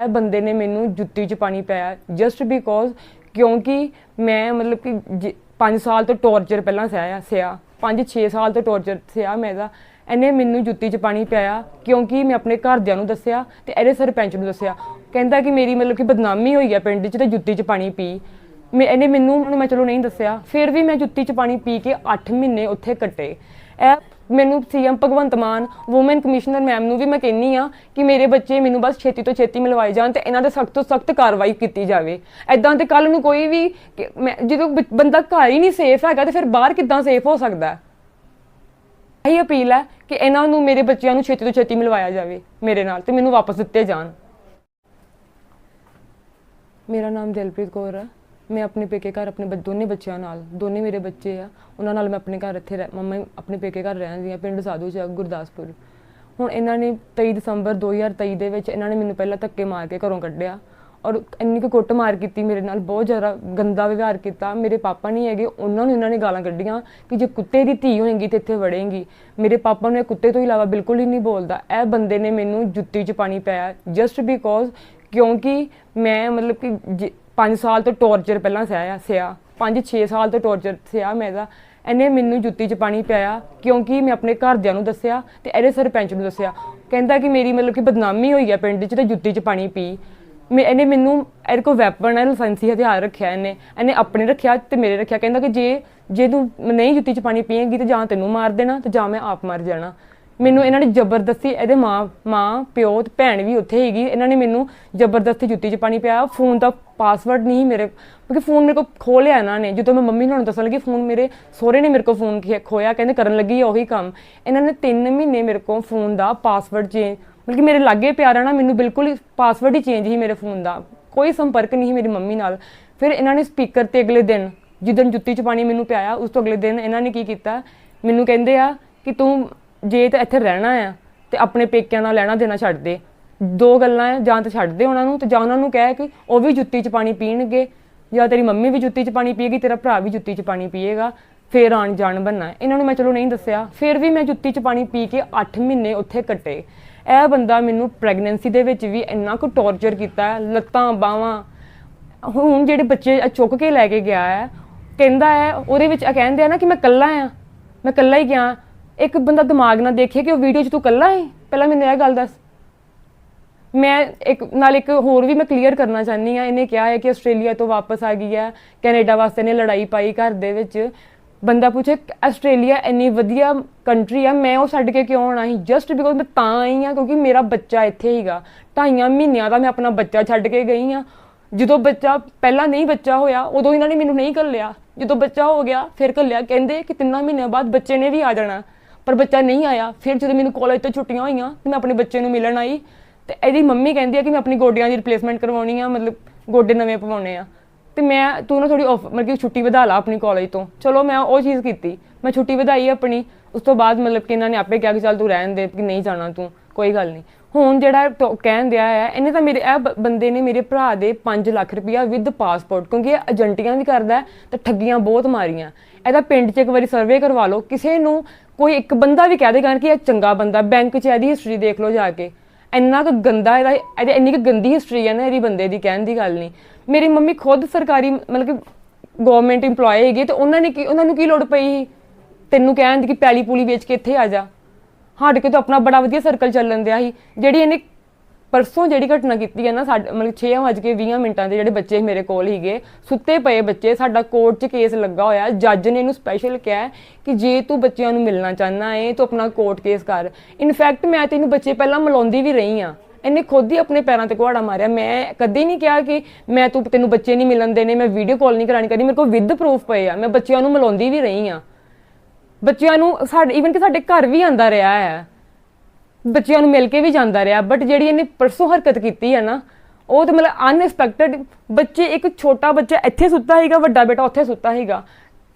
ਇਹ ਬੰਦੇ ਨੇ ਮੈਨੂੰ ਜੁੱਤੀ 'ਚ ਪਾਣੀ ਪਾਇਆ ਜਸਟ ਬਿਕੋਜ਼ ਕਿਉਂਕਿ ਮੈਂ ਮਤਲਬ ਕਿ 5 ਸਾਲ ਤੋਂ ਟੌਰਚਰ ਪਹਿਲਾਂ ਸਹਿਆ ਸਿਆ। 5-6 ਸਾਲ ਤੋਂ ਟੌਰਚਰ ਸਿਆ ਮੈਂ ਇਹਦਾ। ਇਹਨੇ ਮੈਨੂੰ ਜੁੱਤੀ 'ਚ ਪਾਣੀ ਪਾਇਆ ਕਿਉਂਕਿ ਮੈਂ ਆਪਣੇ ਘਰਦਿਆਂ ਨੂੰ ਦੱਸਿਆ ਤੇ ਇਹਦੇ ਸਰਪੰਚ ਨੂੰ ਦੱਸਿਆ। ਕਹਿੰਦਾ ਕਿ ਮੇਰੀ ਮਤਲਬ ਕਿ ਬਦਨਾਮੀ ਹੋਈ ਹੈ ਪਿੰਡ 'ਚ ਤੇ ਜੁੱਤੀ 'ਚ ਪਾਣੀ ਪੀ। ਮੈਂ ਇਹਨੇ ਮੈਨੂੰ ਮੈਂ ਚਲੋ ਨਹੀਂ ਦੱਸਿਆ। ਫਿਰ ਵੀ ਮੈਂ ਜੁੱਤੀ 'ਚ ਪਾਣੀ ਪੀ ਕੇ 8 ਮਹੀਨੇ ਉੱਥੇ ਕੱਟੇ। ਇਹ ਮੈਨੂੰ CM Bhagwant Mann woman commissioner ma'am ਨੂੰ ਵੀ ਮੈਂ ਕਹਿੰਨੀ ਆ ਕਿ ਮੇਰੇ ਬੱਚੇ ਮੈਨੂੰ ਬਸ ਛੇਤੀ ਤੋਂ ਛੇਤੀ ਮਿਲਵਾਏ ਜਾਣ ਤੇ ਇਹਨਾਂ ਦੇ ਸਖਤ ਤੋਂ ਸਖਤ ਕਾਰਵਾਈ ਕੀਤੀ ਜਾਵੇ। ਐਦਾਂ ਤੇ ਕੱਲ ਨੂੰ ਕੋਈ ਵੀ ਮੈਂ- ਜਦੋਂ ਬ- ਬੰਦਾ ਘਰ ਹੀ ਨਹੀਂ ਸੇਫ ਹੈਗਾ ਤੇ ਫਿਰ ਬਾਹਰ ਕਿੱਦਾਂ ਸੇਫ ਹੋ ਸਕਦਾ ਹੈ? ਇਹੀ ਅਪੀਲ ਹੈ ਕਿ ਇਹਨਾਂ ਨੂੰ, ਮੇਰੇ ਬੱਚਿਆਂ ਨੂੰ ਛੇਤੀ ਤੋਂ ਛੇਤੀ ਮਿਲਵਾਇਆ ਜਾਵੇ ਮੇਰੇ ਨਾਲ ਤੇ ਮੈਨੂੰ ਵਾਪਸ ਦਿੱਤੇ ਜਾਣ। ਮੇਰਾ ਨਾਮ ਦਿਲਪ੍ਰੀਤ ਕੌਰ ਹੈ। ਮੈਂ ਆਪਣੇ ਪੇਕੇ ਘਰ ਆਪਣੇ ਬ- ਦੋਨੇ ਬੱਚਿਆਂ ਨਾਲ, ਦੋਨੇ ਮੇਰੇ ਬੱਚੇ ਆ, ਉਹਨਾਂ ਨਾਲ ਮੈਂ ਆਪਣੇ ਘਰ ਇੱਥੇ ਰਹਿ- ਮੰਮਾ ਆਪਣੇ ਪੇਕੇ ਘਰ ਰਹਿੰਦੀ ਆ ਪਿੰਡ ਸਾਧੂ ਚ ਗੁਰਦਾਸਪੁਰ। ਹੁਣ ਇਹਨਾਂ ਨੇ 23 ਦਸੰਬਰ 2023 ਦੇ ਵਿੱਚ ਇਹਨਾਂ ਨੇ ਮੈਨੂੰ ਪਹਿਲਾਂ ਧੱਕੇ ਮਾਰ ਕੇ ਘਰੋਂ ਕੱਢਿਆ ਔਰ ਇੰਨੀ ਕੁ ਕੁੱਟ ਮਾਰ ਕੀਤੀ ਮੇਰੇ ਨਾਲ, ਬਹੁਤ ਜ਼ਿਆਦਾ ਗੰਦਾ ਵਿਵਹਾਰ ਕੀਤਾ। ਮੇਰੇ ਪਾਪਾ ਨਹੀਂ ਹੈਗੇ, ਉਹਨਾਂ ਨੂੰ ਇਹਨਾਂ ਨੇ ਗਾਲਾਂ ਕੱਢੀਆਂ ਕਿ ਜੇ ਕੁੱਤੇ ਦੀ ਧੀ ਹੋਏਗੀ ਤੇ ਇੱਥੇ ਵੜੇਗੀ। ਮੇਰੇ ਪਾਪਾ ਨੂੰ ਇਹ ਕੁੱਤੇ ਤੋਂ ਇਲਾਵਾ ਬਿਲਕੁਲ ਹੀ ਨਹੀਂ ਬੋਲਦਾ। ਇਹ ਬੰਦੇ ਨੇ ਮੈਨੂੰ ਜੁੱਤੀ 'ਚ ਪਾਣੀ ਪਾਇਆ ਜਸਟ ਬਿਕੋਜ਼ ਕਿਉਂਕਿ ਮੈਂ ਮਤਲਬ ਕਿ 5 ਸਾਲ ਤੋਂ ਟੌਰਚਰ ਪਹਿਲਾਂ ਸਹਿਆ ਸਿਆ। 5-6 ਸਾਲ ਤੋਂ ਟੌਰਚਰ ਸਿਆ ਮੈਂ ਇਹਦਾ। ਇਹਨੇ ਮੈਨੂੰ ਜੁੱਤੀ 'ਚ ਪਾਣੀ ਪਿਆ ਕਿਉਂਕਿ ਮੈਂ ਆਪਣੇ ਘਰਦਿਆਂ ਨੂੰ ਦੱਸਿਆ ਤੇ ਇਹਦੇ ਸਰਪੰਚ ਨੂੰ ਦੱਸਿਆ। ਕਹਿੰਦਾ ਕਿ ਮੇਰੀ ਮਤਲਬ ਕਿ ਬਦਨਾਮੀ ਹੋਈ ਹੈ ਪਿੰਡ 'ਚ ਤੇ ਜੁੱਤੀ 'ਚ ਪਾਣੀ ਪੀ। ਮੈਂ ਇਹਨੇ ਮੈਨੂੰ ਇਹਦੇ ਕੋਲ ਵੈਪਨ ਹੈ ਲਾਇਸੈਂਸੀ ਹਥਿਆਰ ਰੱਖਿਆ ਇਹਨੇ। ਇਹਨੇ ਆਪਣੇ ਰੱਖਿਆ ਤੇ ਮੇਰੇ ਰੱਖਿਆ। ਕਹਿੰਦਾ ਕਿ ਜੇ ਜੇ ਤੂੰ ਨਹੀਂ ਜੁੱਤੀ 'ਚ ਪਾਣੀ ਪੀਏਂਗੀ ਤੇ ਜਾਂ ਤੈਨੂੰ ਮਾਰ ਦੇਣਾ ਤੇ ਜਾਂ ਮੈਂ ਆਪ ਮਰ ਜਾਣਾ। ਮੈਨੂੰ ਇਹਨਾਂ ਨੇ ਜ਼ਬਰਦਸਤੀ ਇਹਦੇ ਮਾਂ ਮਾਂ, ਪਿਓ ਤੇ ਭੈਣ ਵੀ ਉੱਥੇ ਹੀਗੀ ਇਹਨਾਂ ਨੇ ਮੈਨੂੰ ਜ਼ਬਰਦਸਤੀ ਜੁੱਤੀ 'ਚ ਪਾਣੀ ਪਿਆ। ਫੋਨ ਦਾ ਪਾਸਵਰਡ ਨਹੀਂ ਮੇਰੇ, ਕਿਉਂਕਿ ਫੋਨ ਮੇਰੇ ਕੋਲ ਖੋਲਿਆ ਇਹਨਾਂ ਨੇ। ਜਦੋਂ ਮੈਂ ਮੰਮੀ ਨੂੰ ਦੱਸਣ ਲੱਗੀ, ਫੋਨ ਮੇਰੇ, ਸਹੁਰੇ ਨੇ ਮੇਰੇ ਕੋਲ ਫੋਨ ਖੋਇਆ, ਕਹਿੰਦੇ ਕਰਨ ਲੱਗੀ ਉਹੀ ਕੰਮ। ਇਹਨਾਂ ਨੇ 3 ਮਹੀਨੇ ਮੇਰੇ ਕੋਲ ਫੋਨ ਦਾ ਪਾਸਵਰਡ ਚੇਂਜ ਮਤਲਬ ਕਿ ਮੇਰੇ ਲਾਗੇ ਪਿਆ ਰਹਿਣਾ, ਮੈਨੂੰ ਬਿਲਕੁਲ ਹੀ ਪਾਸਵਰਡ ਹੀ ਚੇਂਜ ਹੀ ਮੇਰੇ ਫੋਨ ਦਾ। ਕੋਈ ਸੰਪਰਕ ਨਹੀਂ ਸੀ ਮੇਰੀ ਮੰਮੀ ਨਾਲ। ਫਿਰ ਇਹਨਾਂ ਨੇ ਸਪੀਕਰ ਤੇ ਅਗਲੇ ਦਿਨ, ਜਿੱਦਣ ਜੁੱਤੀ 'ਚ ਪਾਣੀ ਮੈਨੂੰ ਪਿਆਇਆ, ਉਸ ਤੋਂ ਅਗਲੇ ਦਿਨ ਇਹਨਾਂ ਨੇ ਕੀ ਕੀਤਾ? ਮੈਨੂੰ ਕਹਿੰਦੇ ਆ ਕਿ ਤੂੰ ਜੇ ਤਾਂ ਇੱਥੇ ਰਹਿਣਾ ਆ ਤੇ ਆਪਣੇ ਪੇਕਿਆਂ ਨਾਲ ਲੈਣਾ ਦੇਣਾ ਛੱਡ ਦੇ। ਦੋ ਗੱਲਾਂ ਆ, ਜਾਂ ਤਾਂ ਛੱਡ ਦੇ ਉਹਨਾਂ ਨੂੰ ਤੇ ਜਾਂ ਉਹਨਾਂ ਨੂੰ ਕਹਿ ਕਿ ਉਹ ਵੀ ਜੁੱਤੀ 'ਚ ਪਾਣੀ ਪੀਣਗੇ, ਜਾਂ ਤੇਰੀ ਮੰਮੀ ਵੀ ਜੁੱਤੀ 'ਚ ਪਾਣੀ ਪੀਏਗੀ, ਤੇਰਾ ਭਰਾ ਵੀ ਜੁੱਤੀ 'ਚ ਪਾਣੀ ਪੀਏਗਾ, ਫੇਰ ਆਣ ਜਾਣ ਬੰਨਾ। ਇਹਨਾਂ ਨੂੰ ਮੈਂ ਚਲੋ ਨਹੀਂ ਦੱਸਿਆ। ਫਿਰ ਵੀ ਮੈਂ ਜੁੱਤੀ 'ਚ ਪਾਣੀ ਪੀ ਕੇ 8 ਮਹੀਨੇ ਉੱਥੇ ਕੱਟੇ। ਇਹ ਬੰਦਾ ਮੈਨੂੰ ਪ੍ਰੈਗਨੈਂਸੀ ਦੇ ਵਿੱਚ ਵੀ ਇੰਨਾ ਕੁ ਟੌਰਚਰ ਕੀਤਾ, ਲੱਤਾਂ, ਬਾਹਾਂ। ਹੁਣ ਜਿਹੜੇ ਬੱਚੇ ਚੁੱਕ ਕੇ ਲੈ ਕੇ ਗਿਆ ਹੈ, ਕਹਿੰਦਾ ਹੈ, ਉਹਦੇ ਵਿੱਚ ਇਹ ਕਹਿੰਦੇ ਆ ਨਾ ਕਿ ਮੈਂ ਕੱਲਾ ਆ, ਮੈਂ ਕੱਲਾ ਹੀ ਗਿਆ। ਇੱਕ ਬੰਦਾ ਦਿਮਾਗ ਨਾਲ ਦੇਖੇ ਕਿ ਉਹ ਵੀਡੀਓ 'ਚ ਤੂੰ ਕੱਲਾ ਹੈ ਪਹਿਲਾਂ ਮੈਨੂੰ ਇਹ ਗੱਲ ਦੱਸ। ਮੈਂ ਇੱਕ, ਨਾਲ ਇੱਕ ਹੋਰ ਵੀ ਮੈਂ ਕਲੀਅਰ ਕਰਨਾ ਚਾਹਨੀ ਆ ਇਹਨੇ ਕਿਹਾ ਹੈ ਕਿ ਆਸਟ੍ਰੇਲੀਆ ਤੋਂ ਵਾਪਸ ਆ ਗਈ ਹੈ, ਕੈਨੇਡਾ ਵਾਸਤੇ ਨੇ ਲੜਾਈ ਪਾਈ ਘਰ ਦੇ ਵਿੱਚ। ਬੰਦਾ ਪੁੱਛੇ, ਆਸਟ੍ਰੇਲੀਆ ਇੰਨੀ ਵਧੀਆ ਕੰਟਰੀ ਆ, ਮੈਂ ਉਹ ਛੱਡ ਕੇ ਕਿਉਂ ਆਉਣਾ ਸੀ? ਜਸਟ ਬਿਕੋਜ਼ ਮੈਂ ਤਾਂ ਆਈ ਆ ਕਿਉਂਕਿ ਮੇਰਾ ਬੱਚਾ ਇੱਥੇ ਹੀਗਾ ਢਾਈਆਂ ਮਹੀਨਿਆਂ ਦਾ ਮੈਂ ਆਪਣਾ ਬੱਚਾ ਛੱਡ ਕੇ ਗਈ ਆ ਜਦੋਂ ਬੱਚਾ ਪਹਿਲਾਂ ਨਹੀਂ ਬੱਚਾ ਹੋਇਆ, ਉਦੋਂ ਇਹਨਾਂ ਨੇ ਮੈਨੂੰ ਨਹੀਂ ਘੱਲਿਆ। ਜਦੋਂ ਬੱਚਾ ਹੋ ਗਿਆ, ਫਿਰ ਘੱਲਿਆ। ਕਹਿੰਦੇ ਕਿ ਤਿੰਨਾਂ ਮਹੀਨਿਆਂ ਬਾਅਦ ਬੱਚੇ ਨੇ ਵੀ ਆ ਜਾਣਾ। ਪਰ ਬੱਚਾ ਨਹੀਂ ਆਇਆ। ਫਿਰ ਜਦੋਂ ਮੈਨੂੰ ਕਾਲਜ ਤੋਂ ਛੁੱਟੀਆਂ ਹੋਈਆਂ, ਤੇ ਮੈਂ ਆਪਣੇ ਬੱਚੇ ਨੂੰ ਮਿਲਣ ਆਈ। ਤੇ ਇਹਦੀ ਮੰਮੀ ਕਹਿੰਦੀ ਆ ਕਿ ਮੈਂ ਆਪਣੀ ਗੋਡਿਆਂ ਦੀ ਰਿਪਲੇਸਮੈਂਟ ਕਰਵਾਉਣੀ ਆ, ਮਤਲਬ ਗੋਡੇ ਨਵੇਂ ਪਵਾਉਣੇ ਆ। ਤੇ ਮੈਂ, ਤੂੰ ਨਾ ਥੋੜੀ ਮਤਲਬ ਕਿ ਛੁੱਟੀ ਵਧਾ ਲਾ ਆਪਣੀ ਕਾਲਜ ਤੋਂ। ਚਲੋ ਮੈਂ ਉਹ ਚੀਜ਼ ਕੀਤੀ। ਮੈਂ ਛੁੱਟੀ ਵਧਾਈ ਆਪਣੀ। ਉਸ ਤੋਂ ਬਾਅਦ ਮਤਲਬ ਕਿ ਇਹਨਾਂ ਨੇ ਆਪੇ ਕਿਹਾ ਕਿ ਚੱਲ ਤੂੰ ਰਹਿਣ ਦੇ, ਕਿ ਨਹੀਂ ਜਾਣਾ ਤੂੰ, ਕੋਈ ਗੱਲ ਨਹੀਂ। ਹੁਣ ਜਿਹੜਾ ਕਹਿਣ ਦਿਆ ਹੈ, ਇਹਨੇ ਤਾਂ ਮੇਰੇ, ਇਹ ਬ- ਬੰਦੇ ਨੇ ਮੇਰੇ ਭਰਾ ਦੇ 5 ਲੱਖ ਰੁਪਇਆ ਵਿਦ ਪਾਸਪੋਰਟ ਕਿਉਂਕਿ ਇਹ ਏਜੰਟੀਆਂ ਵੀ ਕਰਦਾ ਹੈ, ਤੇ ਠੱਗੀਆਂ ਬਹੁਤ ਮਾਰੀਆਂ। ਇਹਦਾ ਪਿੰਡ 'ਚ ਇੱਕ ਵਾਰੀ ਸਰਵੇ ਕਰਵਾ ਲਓ। ਕਿਸੇ ਨੂੰ ਕੋਈ ਇੱਕ ਬੰਦਾ ਵੀ ਕਹਿ ਦੇਗਾ ਕਿ ਇਹ ਚੰਗਾ ਬੰਦਾ ਬੈਂਕ 'ਚ ਇਹਦੀ ਹਿਸਟਰੀ ਦੇਖ ਲਓ ਜਾ ਕੇ। ਇੰਨਾ ਕੁ ਗੰਦਾ ਇਹਦਾ, ਇਹਦੀ ਇੰਨੀ ਕੁ ਗੰਦੀ ਹਿਸਟਰੀ ਹੈ ਨਾ ਇਹਦੀ ਬੰਦੇ ਦੀ ਕਹਿਣ ਦੀ ਗੱਲ ਨਹੀਂ। ਮੇਰੀ ਮੰਮੀ ਖੁਦ ਸਰਕਾਰੀ ਮਤਲਬ ਕਿ ਗਵਰਨਮੈਂਟ EMPLOYE ਹੈਗੀ ਤੇ ਉਹਨਾਂ ਨੇ ਕੀ, ਉਹਨਾਂ ਨੂੰ ਕੀ ਲੋੜ ਪਈ ਸੀ? ਤੈਨੂੰ ਕਹਿਣ ਦੀ ਕਿ ਪੈਲੀ ਪੂਲੀ ਵੇਚ ਕੇ ਇੱਥੇ ਆ ਜਾ। ਹਟ ਕੇ ਤਾਂ ਆਪਣਾ ਬੜਾ ਵਧੀਆ ਸਰਕਲ ਚੱਲਣ ਦਿਆ ਸੀ। ਜਿਹੜੀ ਇਹਨੇ ਪਰਸੋਂ ਜਿਹੜੀ ਘਟਨਾ ਕੀਤੀ ਹੈ ਨਾ, ਸਾਡੇ, ਮਤਲਬ 6:20 ਮਿੰਟਾਂ ਦੇ ਜਿਹੜੇ ਬੱਚੇ ਮੇਰੇ ਕੋਲ ਹੀਗੇ ਸੁੱਤੇ ਪਏ ਬੱਚੇ, ਸਾਡਾ ਕੋਰਟ 'ਚ ਕੇਸ ਲੱਗਾ ਹੋਇਆ, ਜੱਜ ਨੇ ਇਹਨੂੰ ਸਪੈਸ਼ਲ ਕਿਹਾ ਕਿ ਜੇ ਤੂੰ ਬੱਚਿਆਂ ਨੂੰ ਮਿਲਣਾ ਚਾਹਨਾ ਏ, ਤੂੰ ਆਪਣਾ ਕੋਰਟ ਕੇਸ ਕਰ। ਇਨਫੈਕਟ ਮੈਂ ਤੈਨੂੰ ਬੱਚੇ ਪਹਿਲਾਂ ਮਿਲਾਉਂਦੀ ਵੀ ਰਹੀ ਆ ਇਹਨੇ ਖੁਦ ਹੀ ਆਪਣੇ ਪੈਰਾਂ ਤੇ ਕੁਹਾੜਾ ਮਾਰਿਆ। ਮੈਂ ਕਦੇ ਨਹੀਂ ਕਿਹਾ ਕਿ ਮੈਂ ਤੂੰ, ਤੈਨੂੰ ਬੱਚੇ ਨਹੀਂ ਮਿਲਣ ਦੇਣੇ, ਮੈਂ ਵੀਡੀਓ ਕਾਲ ਨਹੀਂ ਕਰਾਣੀ ਕਦੀ। ਮੇਰੇ ਕੋਲ ਵਿਦ ਪ੍ਰੂਫ ਪਏ ਆ। ਮੈਂ ਬੱਚਿਆਂ ਨੂੰ ਮਿਲਾਉਂਦੀ ਵੀ ਰਹੀ ਆ ਬੱਚਿਆਂ ਨੂੰ ਸਾਡੇ ਈਵਨ ਕਿ ਸਾਡੇ ਘਰ ਵੀ ਆਂਦਾ ਰਿਹਾ ਹੈ। ਬੱਚਿਆਂ ਨੂੰ ਮਿਲ ਕੇ ਵੀ ਜਾਂਦਾ ਰਿਹਾ ਬਟ ਜਿਹੜੀ ਇਹਨੇ ਪਰਸੋਂ ਹਰਕਤ ਕੀਤੀ ਹੈ ਨਾ, ਉਹ ਤੇ ਮਤਲਬ ਅਨਐਕਸਪੈਕਟਡ ਬੱਚੇ, ਇੱਕ ਛੋਟਾ ਬੱਚਾ ਇੱਥੇ ਸੁੱਤਾ ਹੈਗਾ ਵੱਡਾ ਬੇਟਾ ਉੱਥੇ ਸੁੱਤਾ ਹੈਗਾ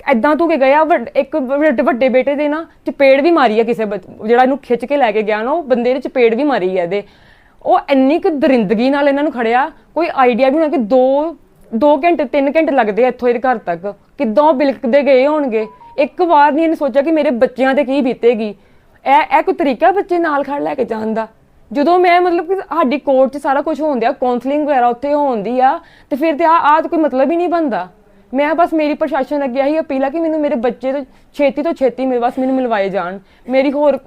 ਐਦਾਂ ਤੂੰ ਕਿ ਗਿਆ, ਵੱਡ- ਇੱਕ ਵੱਡੇ ਬੇਟੇ ਦੇ ਨਾ ਚਪੇੜ ਵੀ ਮਾਰੀ ਆ ਕਿਸੇ ਬੱਚ- ਜਿਹੜਾ ਇਹਨੂੰ ਖਿੱਚ ਕੇ ਲੈ ਕੇ ਗਿਆ ਨਾ, ਉਹ ਬੰਦੇ ਨੇ ਚਪੇੜ ਵੀ ਮਾਰੀ ਆ ਇਹਦੇ। ਉਹ ਇੰਨੀ ਕੁ ਦਰਿੰਦਗੀ ਨਾਲ ਇਹਨਾਂ ਨੂੰ ਖੜਿਆ, ਕੋਈ ਆਈਡੀਆ ਵੀ ਨਾ ਕਿ 2 2 ਘੰਟੇ 3 ਘੰਟੇ ਲੱਗਦੇ ਆ ਇੱਥੋਂ ਇਹਦੇ ਘਰ ਤੱਕ। ਕਿੱਦਾਂ ਉਹ ਬਿਲਕਦੇ ਗਏ ਹੋਣਗੇ? ਇੱਕ ਵਾਰ ਨਹੀਂ ਇਹਨੇ ਸੋਚਿਆ ਕਿ ਮੇਰੇ ਬੱਚਿਆਂ ਤੇ ਕੀ ਬੀਤੇਗੀ। ਇਹ ਇਹ ਕੋਈ ਤਰੀਕਾ ਬੱਚੇ ਨਾਲ ਖੜ ਲੈ ਕੇ ਜਾਣ ਦਾ? ਜਦੋਂ ਮੈਂ ਮਤਲਬ ਕਿ ਸਾਡੀ ਕੋਰਟ 'ਚ ਸਾਰਾ ਕੁਝ ਹੋਣ ਦਿਆ ਕਾਉਂਸਲਿੰਗ ਵਗੈਰਾ ਉੱਥੇ ਹੋਣਦੀ ਆ, ਤੇ ਫਿਰ ਤੇ ਆ ਆ ਤਾਂ ਕੋਈ ਮਤਲਬ ਹੀ ਨਹੀਂ ਬਣਦਾ। ਮੈਂ ਬਸ ਮੇਰੀ ਪ੍ਰਸ਼ਾਸਨ ਅੱਗੇ ਆਹੀ ਅਪੀਲ ਆ ਕਿ ਮੈਨੂੰ ਮੇਰੇ ਬੱਚੇ ਤੋਂ ਛੇਤੀ ਤੋਂ ਛੇਤੀ ਮੇਰੇ ਬਸ ਮੈਨੂੰ ਮਿਲਵਾਏ ਜਾਣ। ਮੇਰੀ ਹੋਰ,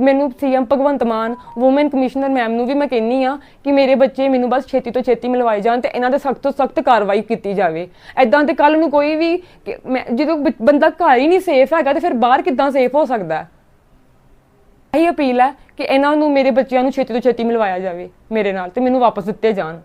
ਮੈਨੂੰ CM Bhagwant Mann woman commissioner ma'am ਨੂੰ ਵੀ ਮੈਂ ਕਹਿੰਨੀ ਆ ਕਿ ਮੇਰੇ ਬੱਚੇ ਮੈਨੂੰ ਬਸ ਛੇਤੀ ਤੋਂ ਛੇਤੀ ਮਿਲਵਾਏ ਜਾਣ ਤੇ ਇਹਨਾਂ ਦੇ ਸਖਤ ਤੋਂ ਸਖਤ ਕਾਰਵਾਈ ਕੀਤੀ ਜਾਵੇ। ਐਦਾਂ ਤੇ ਕੱਲ ਨੂੰ ਕੋਈ ਵੀ ਮੈਂ- ਜਦੋਂ ਬ- ਬੰਦਾ ਘਰ ਹੀ ਨਹੀਂ ਸੇਫ ਹੈਗਾ ਤੇ ਫਿਰ ਬਾਹਰ ਕਿੱਦਾਂ ਸੇਫ ਹੋ ਸਕਦਾ? ਹੈ ਇਹੀ ਅਪੀਲ ਹੈ ਕਿ ਇਹਨਾਂ ਨੂੰ ਮੇਰੇ ਬੱਚਿਆਂ ਨੂੰ ਛੇਤੀ ਤੋਂ ਛੇਤੀ ਮਿਲਵਾਇਆ ਜਾਵੇ ਮੇਰੇ ਨਾਲ ਤੇ ਮੈਨੂੰ ਵਾਪਸ ਦਿੱਤੇ ਜਾਣ।